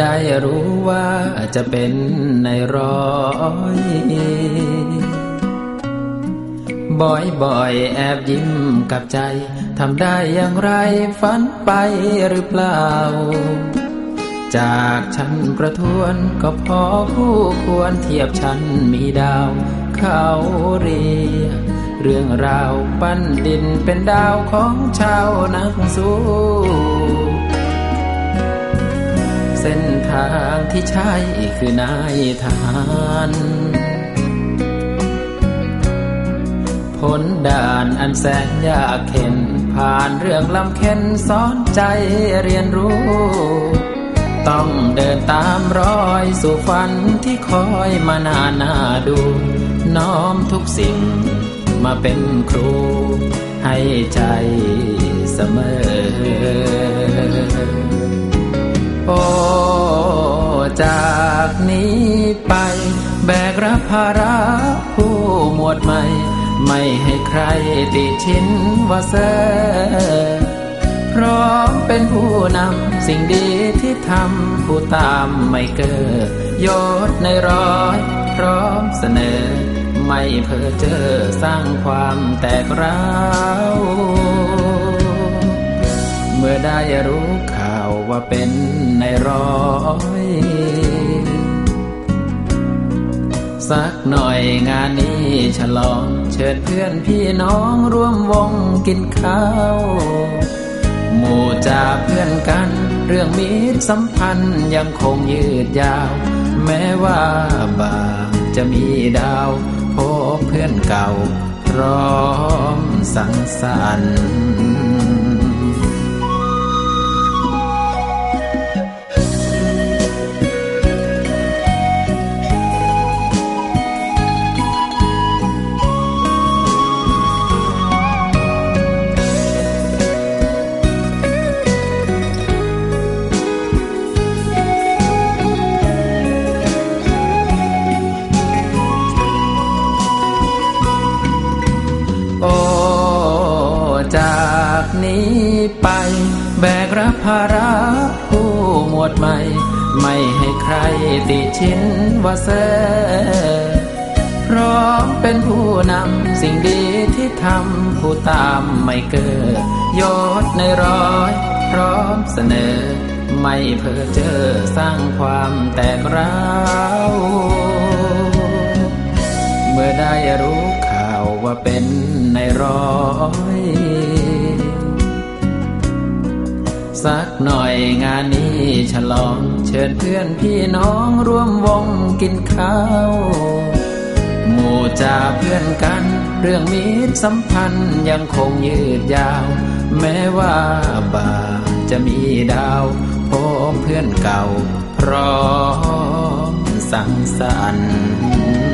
ได้รู้ว่าจะเป็นในร้อยบ่อยบ่อยแอบยิ้มกับใจ ทำได้อย่างไรฝันไปหรือเปล่า จากฉันประทวนก็พอคู่ควรเทียบฉันมีดาว เขาเรียเรื่องราวปั้นดินเป็นดาวของชาวนักสู้ เส้นทางที่ใช่คือนายทหารพ้นด่านอันแสนยากเข็น ผ่านเรื่องลำเค็นสอนใจเรียนรู้ ต้องเดินตามรอยสู่ฝันที่คอยมานานาดู น้อมทุกสิ่งมาเป็นครู ให้ใจเสมอ โอ้จากนี้ไป แบกรับภาระผู้หมวดใหม่ ไม่ให้ใครติชินว่าเซอพร้อมเป็นผู้นำสิ่งดีที่ทำผู้ตามไม่เกิดยศในร้อยพร้อมเสนอ ไม่เพ้อเจอสร้างความแตกร้าว มื่อได้รู้ข่าวว่าเป็นในร้อยสักหน่อยงานนี้ฉลองเชิญเพื่อนพี่น้องร่วมวงกินข้าวหมู่จาเพื่อนกัน เรื่องมิตรสัมพันธ์ยังคงยืดยาว แม้ว่าบางจะมีดาวพบเพื่อนเก่า พร้อมสังสรรค์ แบกรับภาระผู้หมวดใหม่ ไม่ให้ใครติชินว่าเซพร้อมเป็นผู้นำสิ่งดีที่ทำผู้ตามไม่เกิดยศในร้อย พร้อมเสนอ ไม่เพ้อเจอสร้างความแตกร้าวเมื่อได้รู้ข่าวว่าเป็นในร้อย สักหน่อยงานนี้ฉลอง เชิญเพื่อนพี่น้องร่วมวงกินข้าวหมู่จ่าเพื่อนกัน เรื่องมิตรสัมพันธ์ยังคงยืดยาว แม้ว่าบาจะมีดาวพบเพื่อนเก่า พร้อมสังสรรค์